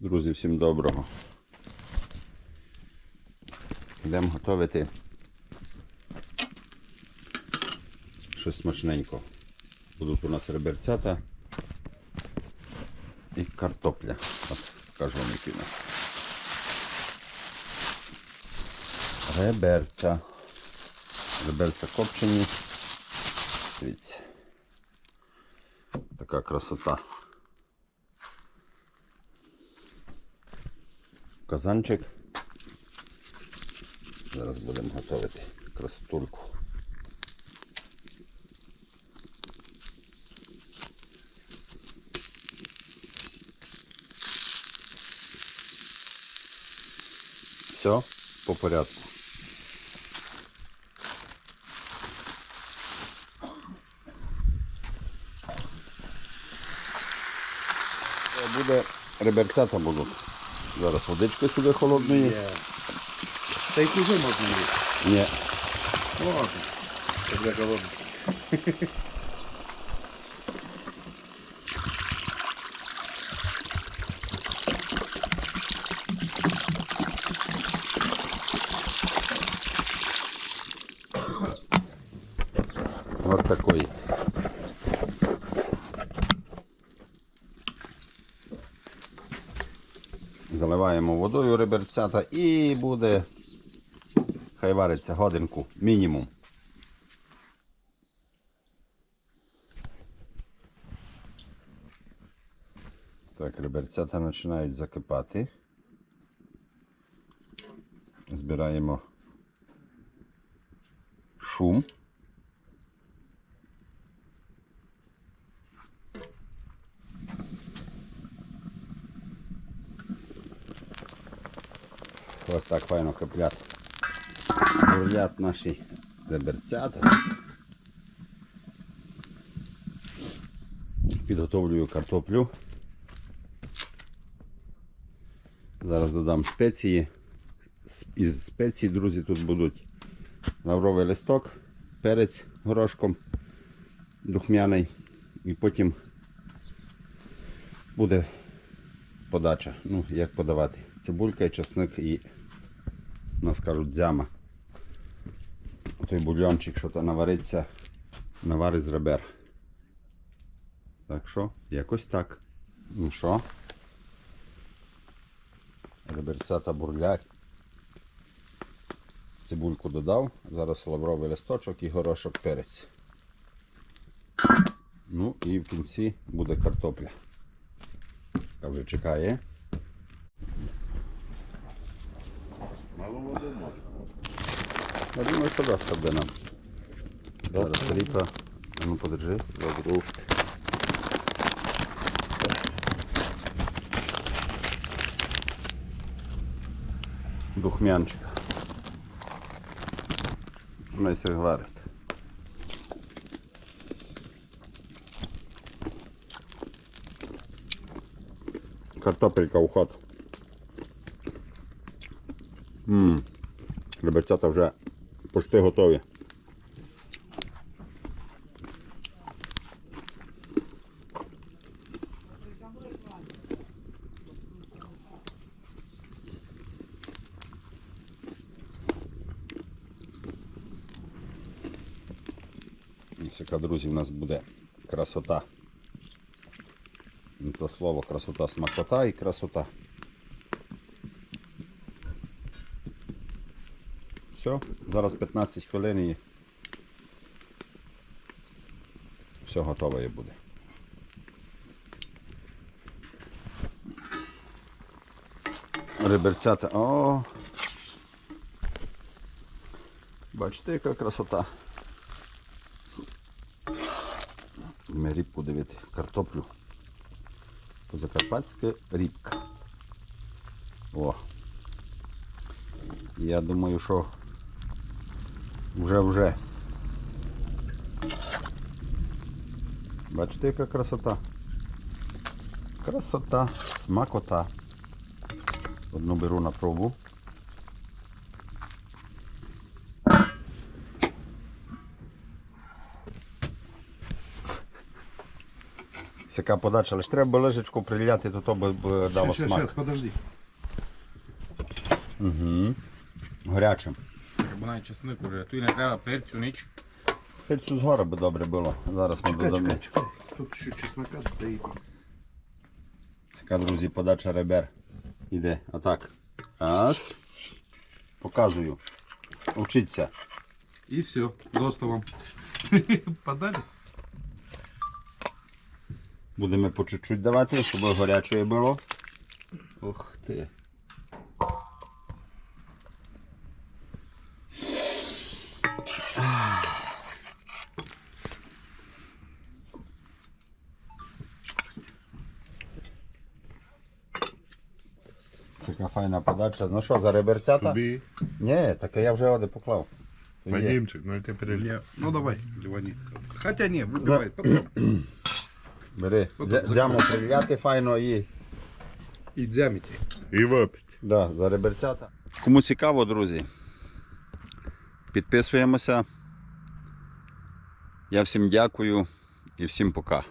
Друзі, всім доброго. Йдемо готувати щось смачненько. Будуть у нас реберцята і картопля. От, кажу вам, які у нас. Реберця. Реберця копчені. Дивіться. Така красота. Казанчик. Зараз будемо готувати красотульку. Все по порядку. Буде реберцята будуть. Зараз водички сюди холодної. Та й чужу можна їсти. Ні. Можна. Когда голодний. Вот такой. Заливаємо водою реберцята і буде хай вариться годинку мінімум. Так, реберцята починають закипати. Збираємо шум. Ось так файно каплять. Бурлять наші реберцята. Підготовлюю картоплю. Зараз додам спеції. Із спецій, друзі, тут будуть лавровий листок, перець горошком духмяний. І потім буде подача. Ну, як подавати. Цибулька чесник і нас кажуть дзяма. Той бульйончик, що то навариться, наварить з ребер. Так що, якось так. Ну що? Реберцята бурлять. Цибульку додав, зараз лавровий листочок і горошок перець. Ну і в кінці буде картопля. Яка вже чекає. Мало води. Я думаю, що дасть буде нам. Зараз ріпа. А Ну подержи. Духмянчика. Вона ся варить. Картопелька у ход. Ммм. Ребятята вже почти готові. Ось яка, друзі, у нас буде красота. Не то слово красота, смакота і красота. Все, зараз 15 хвилин і все готове буде. Реберцята. О! Бачите, яка красота. Ми рібку дивити, картоплю. Позакарпатська рібка. О. Я думаю, що вже-вже. Бачите, яка красота? Красота, смакота. Одну беру на пробу. Така подача, але ж треба лежечку приляти, то то би, дало смак. сейчас, подожди. Угу. Горячим. Бо навіть чесник уже. Тут не треба перцю, ніч. Пиццю згори би добре було. Зараз ми Чекай, додамо. чекай, чекай. Тут ще чеснока стоїть. Така, друзі, подача ребер. Іде. Отак. Раз. Показую. Учіться. І все, доста вам. Подали? Будемо по чуть-чуть давати, щоб гаряче було. Ух ти. Така файна подача. Ну що, за реберцята? Тобі, Ні, так я вже оде поклав. То є. Вадимчик, ну это перелив. Ну давай, Левани. Хотя не, выбивай потом. Бери. Дзя- Дзяму приляти файно і И дзямите. І випить. Да, за реберцята. Кому цікаво, друзі, підписуємося. Я всім дякую і всім пока.